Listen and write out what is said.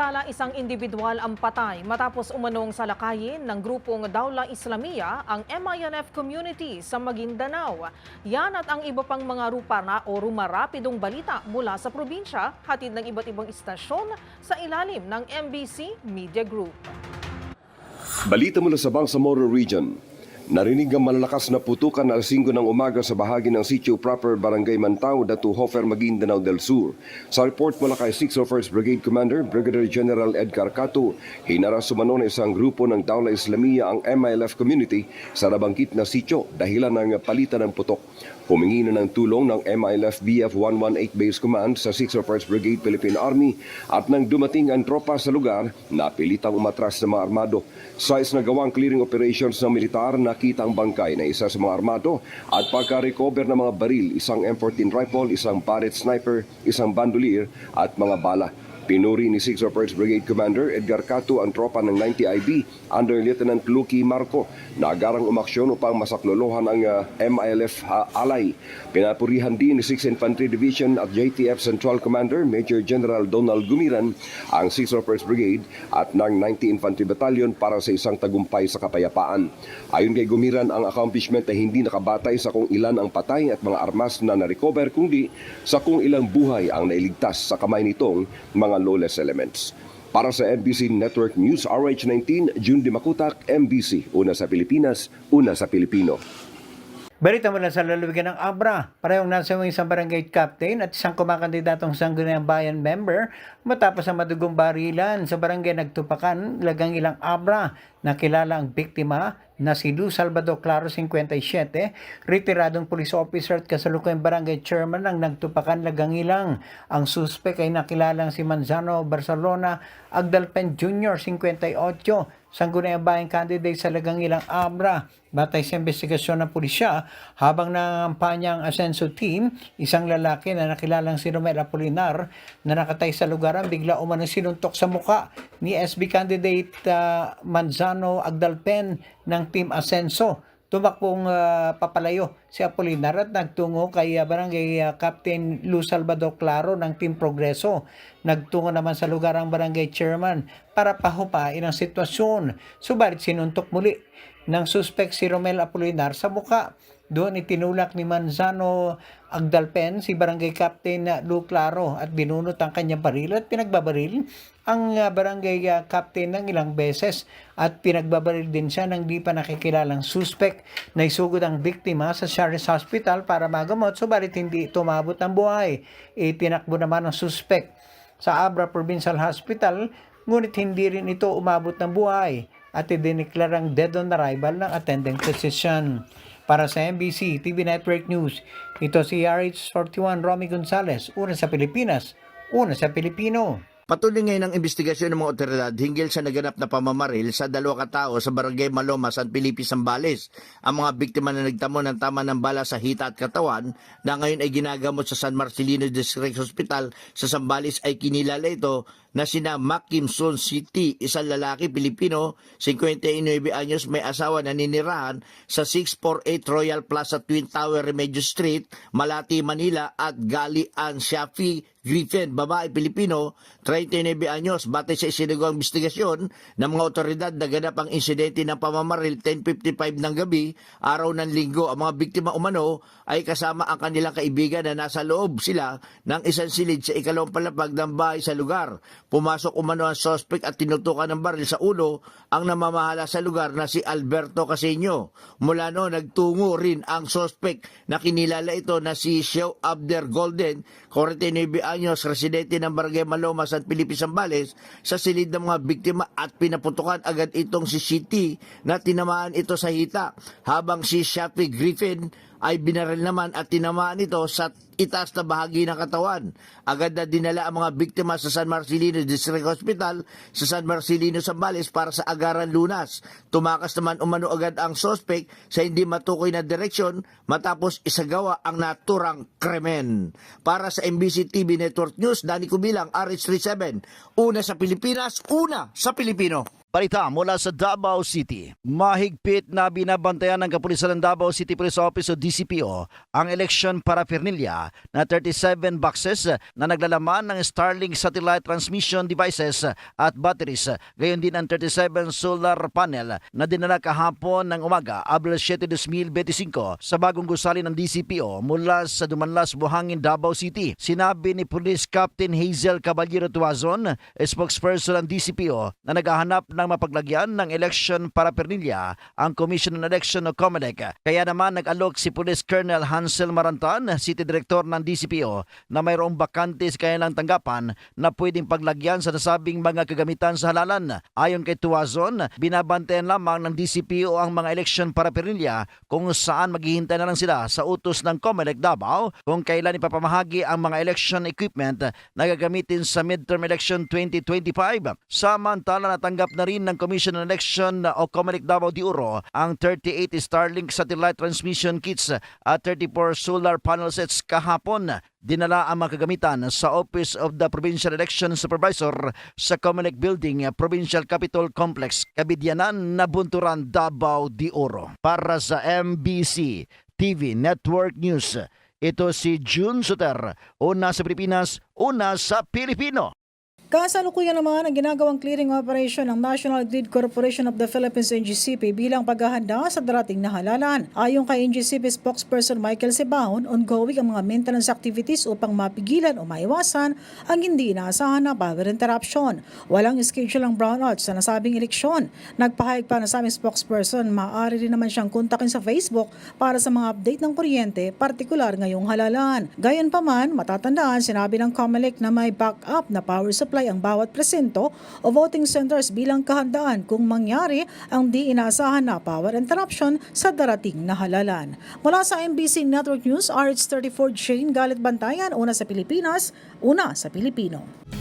Samantala, isang individual ang patay matapos umanong salakayin ng grupong Daula Islamia ang MINF community sa Maguindanao. Yan at ang iba pang mga rupa na o rumarapidong balita mula sa probinsya, hatid ng iba't ibang istasyon sa ilalim ng MBC Media Group. Balita mula sa Bangsamoro Region. Narinig ang malalakas na putukan na 5 ng umaga sa bahagi ng sitio proper Barangay Mantao, Datu Hofer, Maguindanao del Sur. Sa report mula kay 601st Brigade Commander, Brigadier General Edgar Cato, hinaras sumano na isang grupo ng Daula Islamia ang MILF community sa nabangkit na sitio dahilan ng palitan ng putok. Humingi na ng tulong ng MILF BF 118 Base Command sa 601st Brigade Philippine Army at nang dumating ang tropa sa lugar, napilitang umatras sa mga armado. Sa isnagawang clearing operations ng militar, nakita ang bangkay na isa sa mga armado at pagka-recover ng mga baril, isang M14 rifle, isang Barrett sniper, isang bandolier at mga bala. Pinuri ni 601st Brigade Commander Edgar Cato ang tropa ng 90 IB under Lieutenant Lucky Marco na agarang umaksyon upang masaklolohan ang uh, MILF uh, alay. Pinapurihan din ni 6th Infantry Division at JTF Central Commander Major General Donald Gumiran ang 601st Brigade at ng 90 Infantry Battalion para sa isang tagumpay sa kapayapaan. Ayon kay Gumiran, ang accomplishment ay hindi nakabatay sa kung ilan ang patay at mga armas na na-recover kundi sa kung ilang buhay ang nailigtas sa kamay nitong mga lawless elements. Para sa MBC Network News RH19, June Dimakutak, MBC, una sa Pilipinas, una sa Pilipino. Balita mula sa lalawigan ng Abra, parehong nasa isang barangay captain at isang kumakandidatong Sangguniang Bayan member matapos ang madugong barilan sa barangay Nagtupakan, lagang ilang Abra, nakilala ang biktima na si Luz Salvador Claro 57, retiradong police officer at kasalukuyang barangay chairman ng Nagtupakan, lagang ilang. Ang suspek ay nakilalang si Manzano Barcelona Agdalpen Jr. 58, Sangguniang Bayan candidate sa lagang ilang Abra. Batay sa investigasyon ng pulisya, habang nangangampanya ang Asenso team, isang lalaki na nakilalang si Romel Apolinar na nakatay sa lugar ang bigla umano sinuntok sa muka ni SB candidate ah, Manzano Agdalpen ng Team Asenso. Tumakbong ah, papalayo si Apolinar at nagtungo kay ah, Barangay ah, Captain Luz Salvador Claro ng Team Progreso. Nagtungo naman sa lugar ang Barangay Chairman para pahupain ang sitwasyon. Subalit sinuntok muli ng suspect si Romel Apolinar sa muka. Doon itinulak ni Manzano Agdalpen si barangay captain Lu Claro at binunot ang kanyang baril at pinagbabaril ang uh, barangay uh, captain ng ilang beses at pinagbabaril din siya ng di pa nakikilalang suspect na isugod ang biktima sa Charis Hospital para magamot subalit hindi tumabot ng buhay. Itinakbo naman ang suspect sa Abra Provincial Hospital ngunit hindi rin ito umabot ng buhay at idineklarang dead on arrival ng attending physician. Para sa MBC TV Network News, ito si RH41 Romy Gonzalez, una sa Pilipinas, una sa Pilipino. Patuloy ngayon ang investigasyon ng mga otoridad hinggil sa naganap na pamamaril sa dalawa katao sa barangay Maloma, San Felipe, Zambales. Ang mga biktima na nagtamo ng tama ng bala sa hita at katawan na ngayon ay ginagamot sa San Marcelino District Hospital sa Zambales ay kinilala ito na sina Mac Kim Son City, isang lalaki Pilipino, 59 anyos, may asawa na ninirahan sa 648 Royal Plaza Twin Tower Remedios Street, Malati, Manila at Gali Ann Shafi Griffin, babae Pilipino, 39 anyos, batay sa isinagawang investigasyon ng mga otoridad naganap ang insidente ng pamamaril 10.55 ng gabi, araw ng linggo. Ang mga biktima umano ay kasama ang kanilang kaibigan na nasa loob sila ng isang silid sa ikalawang palapag ng bahay sa lugar. Pumasok umano ang suspect at tinutukan ng baril sa ulo ang namamahala sa lugar na si Alberto Casino. Mula no, nagtungo rin ang suspect na kinilala ito na si Sheo Abder Golden, 49 anyos, residente ng Barangay Maloma, San Felipe, Zambales, sa silid ng mga biktima at pinaputukan agad itong si City na tinamaan ito sa hita, habang si Shafi Griffin ay binaril naman at tinamaan ito sa itaas na bahagi ng katawan. Agad na dinala ang mga biktima sa San Marcelino District Hospital sa San Marcelino, Zambales para sa agaran lunas. Tumakas naman umano agad ang sospek sa hindi matukoy na direksyon matapos isagawa ang naturang krimen. Para sa MBC TV Network News, Dani Kubilang, RH37, una sa Pilipinas, una sa Pilipino. Balita mula sa Davao City. Mahigpit na binabantayan ng kapulisan ng Davao City Police Office o DCPO ang election paraphernalia na 37 boxes na naglalaman ng Starlink satellite transmission devices at batteries. Gayon din ang 37 solar panel na dinala kahapon ng umaga, Abril 7, 2025 sa bagong gusali ng DCPO mula sa Dumanlas, Buhangin, Davao City. Sinabi ni Police Captain Hazel Caballero Tuazon, spokesperson ng DCPO, na naghahanap ng mapaglagyan ng election paraphernalia ang Commission on Election o COMELEC. Kaya naman nag-alok si Police Colonel Hansel Marantan, City Director ng DCPO, na mayroong bakante sa kanilang tanggapan na pwedeng paglagyan sa nasabing mga kagamitan sa halalan. Ayon kay Tuazon, binabantayan lamang ng DCPO ang mga election paraphernalia kung saan maghihintay na lang sila sa utos ng COMELEC Davao kung kailan ipapamahagi ang mga election equipment na gagamitin sa midterm election 2025. Samantala natanggap na rin ng Commission on Election o COMELEC Davao de Oro ang 38 Starlink satellite transmission kits at 34 solar panel sets kahapon. Dinala ang mga kagamitan sa Office of the Provincial Election Supervisor sa COMELEC Building, Provincial Capitol Complex, Kabidyanan, Nabunturan, Davao de Oro. Para sa MBC TV Network News, ito si June Suter, una sa Pilipinas, una sa Pilipino. Kasalukuyan naman ang ginagawang clearing operation ng National Grid Corporation of the Philippines NGCP bilang paghahanda sa darating na halalan. Ayon kay NGCP spokesperson Michael Sebahon, ongoing ang mga maintenance activities upang mapigilan o maiwasan ang hindi inaasahan na power interruption. Walang schedule ang brownout sa nasabing eleksyon. Nagpahayag pa na sa aming spokesperson, maaari rin naman siyang kontakin sa Facebook para sa mga update ng kuryente, partikular ngayong halalan. Gayon pa matatandaan, sinabi ng COMELEC na may backup na power supply ang bawat presento o voting centers bilang kahandaan kung mangyari ang di inaasahan na power interruption sa darating na halalan. Mula sa MBC Network News, RH34 Jane Galit Bantayan, una sa Pilipinas, una sa Pilipino.